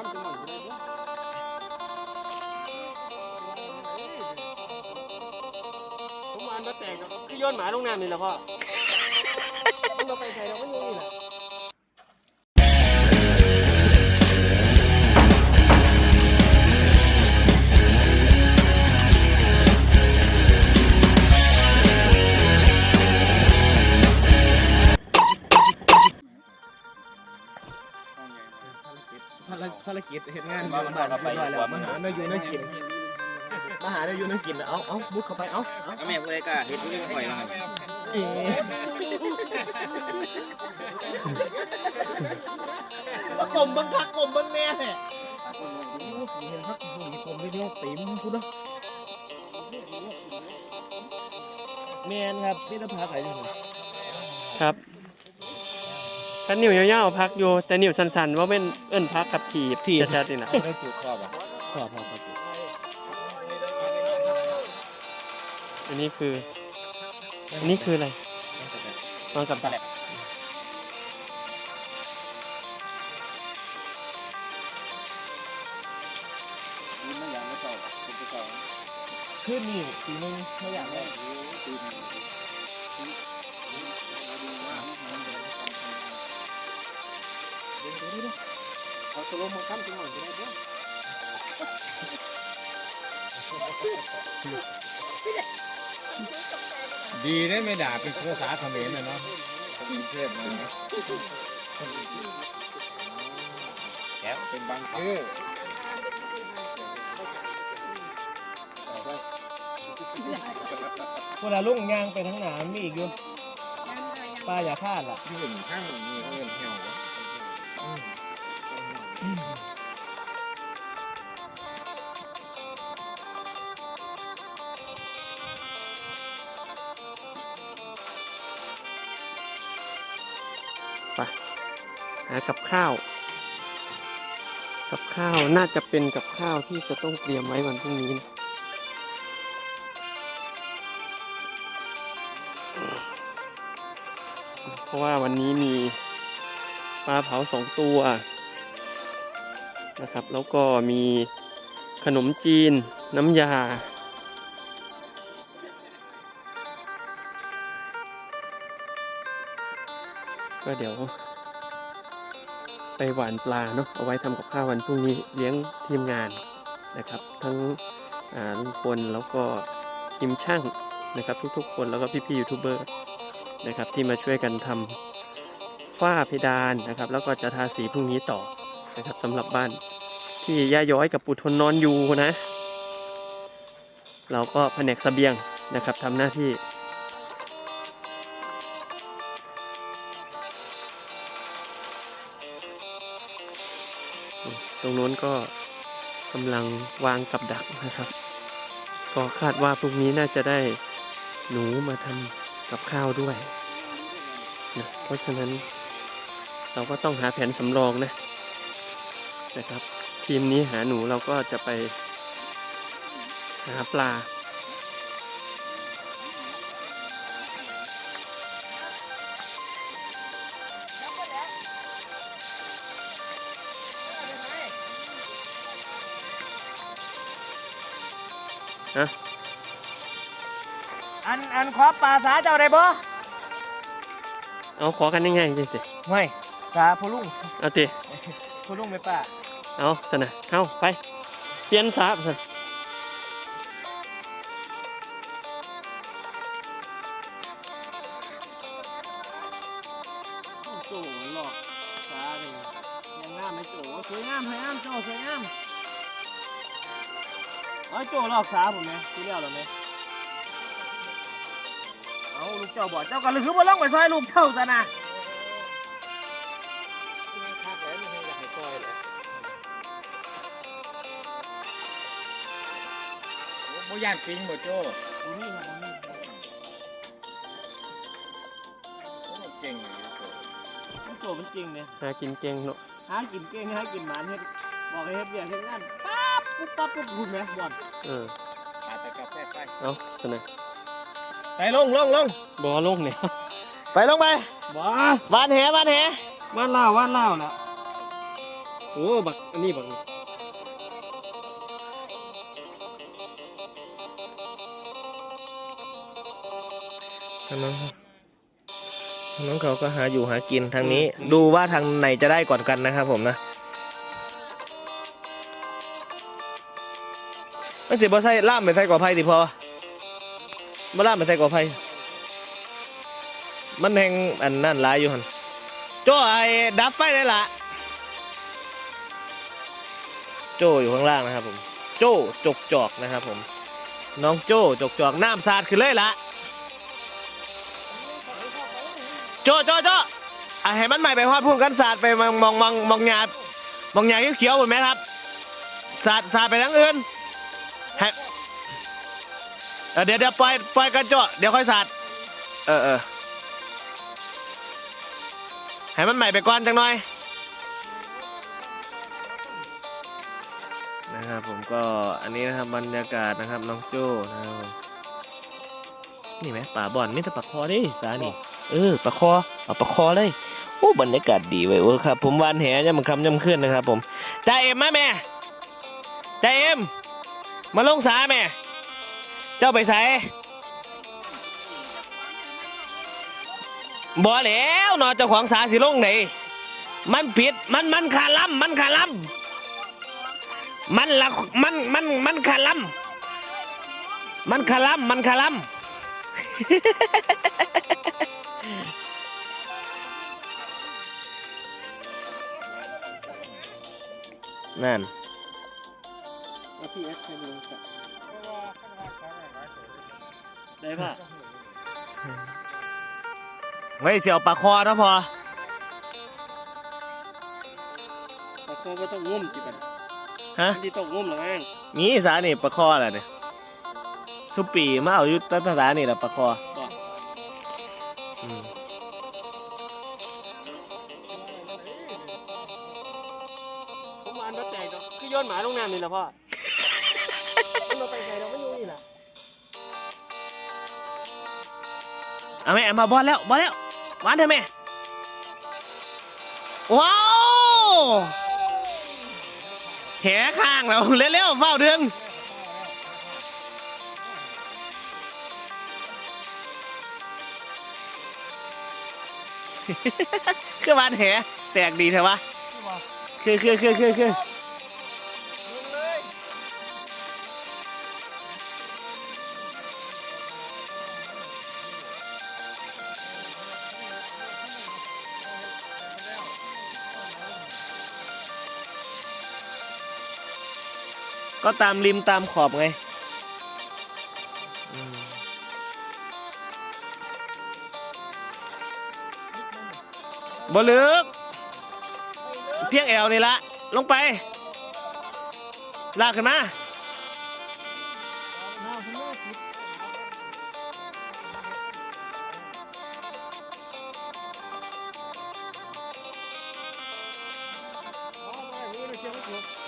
ผมอ่านมาแต่งกับคือย้อนหมาลงน้ำนี่แหละพ่อมันบ่ไปใส่เราไม่อยู่นี่แหละารภารกิจเห็นงานอยู่บ้านไปแล้วมาหาเนื้ออยู่เนื้อกินมาหาเนื้ออยู่เนื้อกินเอาเอามุดเข้าไปเอาเอาแม่เลยก็เฮ็ดเรื่องข่อยนะครับเอ๋กลมบังคักกลมบังแน่แหละเห็นพักกี่ส่วนกี่กลมไม่ได้ติ๋มพูดนะแมนครับนี่ต้องพาใครอยู่ครับ คันนิ้วยาวๆพักอยู่แต่นิ้วสั้นๆว่าเป็นเอิ้นพักกับถีบถีบ ชัดๆนี่นะได้จุดครอบอะครอบครอบครอบอันนี้คืออันนี้คืออะไรนอนกับดักนี่ไม่ยังไม่เก่าผมจะเก่าขึ้นนี่ปีนึงไม่อยากได้ตีน เอาสลมมาค้ำจังหวะได้บ่ดีได้ไม่ด่าเป็นภาษาเขมรนะเนาะเทพมาแก้วเป็นบางครั้งเวลาลุงยางไปทั้งหนามมีอีกอยู่ปลาอย่าพลาดล่ะ ที่เห็นข้างนี้เขาเงินเหี่ยว หากับข้าว กับข้าวน่าจะเป็นกับข้าวที่จะต้องเตรียมไว้วันพรุ่งนี้นะเพราะว่าวันนี้มีปลาเผาสองตัวนะครับ แล้วก็มีขนมจีนน้ำยา ก็เดี๋ยว ไปหวานปลาเนาะเอาไว้ทำกับข้าววันพรุ่งนี้เลี้ยงทีมงานนะครับ ทั้งลุงพลแล้วก็ทีมช่างนะครับ ทุกๆ คนแล้วก็พี่ๆยูทูบเบอร์นะครับ ที่มาช่วยกันทำฝ้าเพดานนะครับ แล้วก็จะทาสีพรุ่งนี้ต่อนะครับสำหรับบ้านที่ย่าย้อยกับปู่ทนนอนอยู่นะ เราก็แผนกเสบียงนะครับทำหน้าที่ ตรงโน้นก็กำลังวางกับดักนะครับ ก็คาดว่าพรุ่งนี้น่าจะได้หนูมาทำกับข้าวด้วยนะเพราะฉะนั้นเราก็ต้องหาแผนสำรองนะนะครับ ทีมนี้หาหนูเราก็จะไปหาปลา อันอันขอปลาสาเจ้าได้บ่เอาขอกันง่ายๆจริงสิไม่สาพ่อลุงเอาติพ่อลุงไม่ป้าเอาสนะเอาไปเปลี่ยนสาบสิโจ้หลอกสาเลยยังงามไหมโจ้สวยงามสวยงามโจ้สวยงาม เอ้ยโจ้หลอกสาผมไหมที่เลี้ยวหรอไหมเอาลูกเจ้าบอกเจ้ากันเลยคือบ่ลงไปซอยลูกเจ้าซะนะโมย่านปิงบ่โจ้ดูนี่ครับดูนี่โอ้เก่งเลยโจ้มันโจ้มันจริงเนี่ยหากินเก่งเนาะหากินเก่งหากินหมานเฮ็ดบอกให้เฮ็ดเบียร์เฮ็ดงานปั๊บ ปุ๊บปั๊บปุ๊บคุณแม่บ่อนเอออาจจะกาแฟไปเอาสนะไปลงลงลงบอลงเนี่ยไปลงไปบ้าบ้านแหบ้านแหวานเล่าวานเล่าแล้วโอ้บักอันนี้บักนี่ทางน้องทางน้องเขาก็หาอยู่หากินทางนี้ ดูว่าทางไหนจะได้ก่อนกันนะครับผมนะ มันสิบ่ใส่ล่ามไปใส่กอไผ่ดิพอบ่ล่ามไปใส่กอไผ่มันแหงอันนั่นหลายอยู่หันโจ้ไอ้ดับไฟได้ละโจ้อยู่ข้างล่างนะครับผม โจ้จกจอกนะครับผม น้องโจ้จกจอกน้ำสาดขึ้นเลยละโจโจโจอะให้มันใหม่ไปพอดพุ่งกันสาดไปมองมองมองมองหยาดมองหยาดเขียวๆเห็นไหมครับสาดสาดไปทั้งอื่น ให้เออเดี๋ยวเดี๋ยวปล่อยปล่อยกันโจเดี๋ยวค่อยสาดเออเออให้มันใหม่ไปก่อนจังหน่อยนะครับผมก็อันนี้นะครับบรรยากาศนะครับน้องโจ้นะครับผมนี่ไหมป่าบ่อนไม่ต่ปลาคอดิสานี่เออประคอเอาประคอเลยโอ้บรรยากาศดีเว้ยเว้ครับ ผมวานแหย่ำคำย่ำขึ้นนะครับ ผมจ่าเอ็มมาแม่จ่าเอ็ม มาลงสาแม่ เจ้าไปใส่บ่แล้วเนอเจ้าของสาสิลงไหนมันผิดมันมันขาล้ำมันขาล้ำมันละมันมันมันขาล้ำมันขาล้ำมันขาล้ำนั่น ได้ป่ะเฮ้ยเสียวปลาคอนะพอปลาโคไม่ต้องงุ่มจิบันฮะอันที่ต้องงุ่มหรอมั้งนี่สานี่ปลาคอแหละเนี่ยสุปีมาเอาอยู่ตั้งสานี่แหละปลาคออืมผมอ่านรถแตกดอกคือย้อนหมาลงน้ำนี่แหละพ่อ เอาแม่มาบอลแล้วบอลแล้วหวานเถอะแม่ว้าวแหข้างแล้วเร็วๆเฝ้าเดืองคือบ้านแหแตกดีเถอะวะคือคือคือคือคือ ก็ตามริมตามขอบไงอืมบ่ลึก เพียงแอวนี่ละ ลงไป ลากขึ้นมา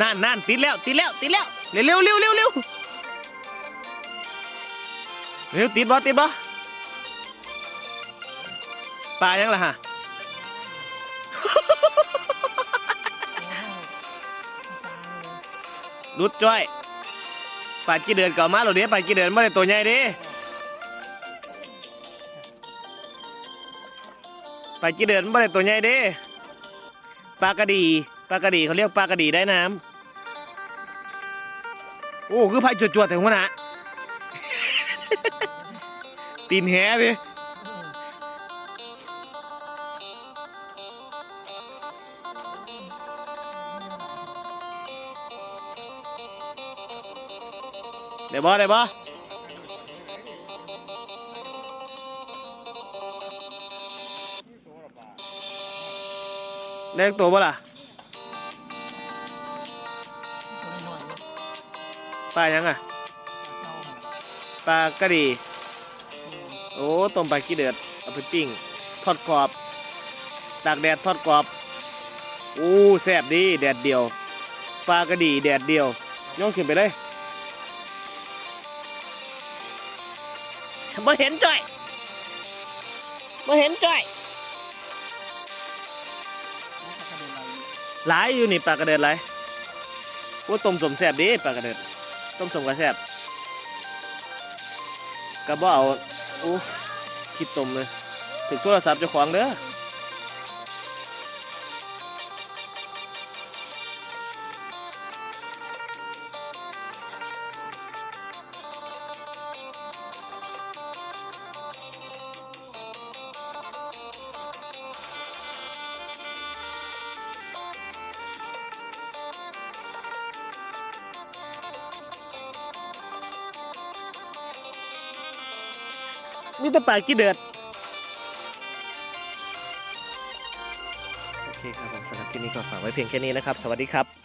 นั่นนั่นติดแล้ว ติดแล้ว ติดแล้ว เร็วเร็วเร็วเร็วเร็วเร็วติดบ่ติดบ่ปลายังล่ะฮะรุดจ้อยปลากี่เดือนเก่ามาเราเนี้ยปลากี่เดือนไม่ได้ตัวใหญ่เดิปลากี่เดือนไม่ได้ตัวใหญ่เดิปลากระดีปลากระดีเขาเรียกปลากระดีได้น้ำ โอ้คือพายจวดๆแต่หัวหน้าตีนแหเลยได้บ่ได้บ่ได้ตัวบ่ล่ะ ปลายังอะปลากระดี โอ้ต้มปลาขี้เดือดเอาไปปิ้งทอดกรอบตากแดดทอดกรอบอู้แซ่บดีแดดเดียวปลากระดีแดดเดียวย่องขึ้นไปเลยบ่เห็นจ้อยบ่เห็นจ้อยหลายอยู่นี่ปลากระเดิดหลายโอ้ต้มสมแซ่บดีปลากระเดิด ต้มสมกระแซ่บกระบ่เอาโอ้คิดต้มเลยถึงโทรศัพท์เจ้าของเด้อ มีแต่ปลากี่เดือดโอเคครับผมสำหรับคลิปนี้ก็ฝากไว้เพียงแค่นี้นะครับ สวัสดีครับ